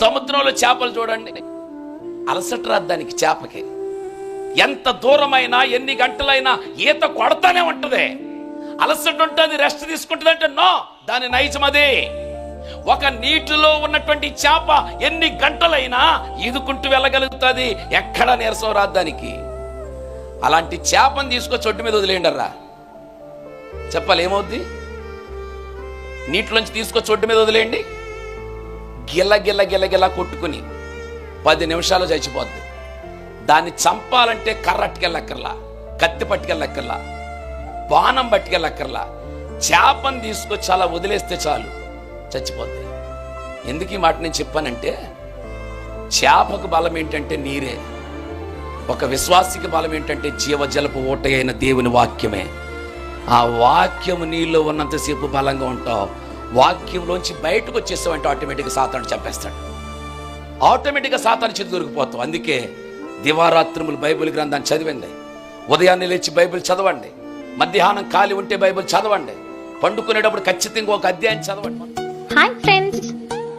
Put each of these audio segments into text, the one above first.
సముద్రంలో చేపలు చూడండి. అలసట రాద్దానికి చేపకి. ఎంత దూరమైనా ఎన్ని గంటలైనా ఈత కొడతానే ఉంటది. అలసట ఉంటుంది రెస్ట్ తీసుకుంటుంది అంటే నో దాని నైజం అదే. ఒక నీటిలో ఉన్నటువంటి చేప ఎన్ని గంటలైనా ఈదుకుంటూ వెళ్ళగలుగుతుంది. ఎక్కడ నీరసం రాద్దానికి అలాంటి చేపను తీసుకొచ్చి ఒడ్డు మీద వదిలేయండర్రా. చెప్పాలి ఏమవుద్ది? నీటిలోంచి తీసుకొచ్చి ఒడ్డు మీద వదిలేయండి. గిల్ల గిల్ల గిల్ల కొట్టుకుని పది నిమిషాలు చచ్చిపోద్ది. దాన్ని చంపాలంటే కర్రట్టుకెళ్ళక్కర్లా కత్తి పట్టుకెళ్ళక్కర్లా బాణం పట్టుకెళ్ళక్కర్లా చేపను తీసుకొచ్చి అలా వదిలేస్తే చాలు చచ్చిపోద్ది. ఎందుకు ఈ మాట నేను చెప్పానంటే చేపకు బలం ఏంటంటే నీరే ఒక విశ్వాసికి బలం ఏంటంటే జీవజలపు ఓట అయిన దేవుని వాక్యమే. ఆ వాక్యము నీలో ఉన్నంతసేపు బలంగా ఉంటావు. వాక్యంలోంచి బయటకు వచ్చేసామంటే ఆటోమేటిక్గా సాతాను చంపేస్తాడు. ఆటోమేటిక్గా సాతాను చేతి దొరికిపోతాం అందుకే దివారాత్రములు బైబిల్ గ్రంథాన్ని చదివింది ఉదయాన్నే లేచి బైబిల్ చదవండి. మధ్యాహ్నం ఖాళీ ఉంటే బైబిల్ చదవండి. పండుకునేటప్పుడు ఖచ్చితంగా ఒక అధ్యాయం చదవండి. Hi friends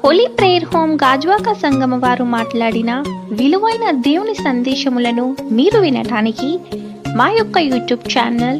holy prayer home Gajuwaka Sangama వారు మాట్లాడిన విలువైన దేవుని సందేశములను మీరు వినటానికి మా యొక్క యూట్యూబ్ ఛానల్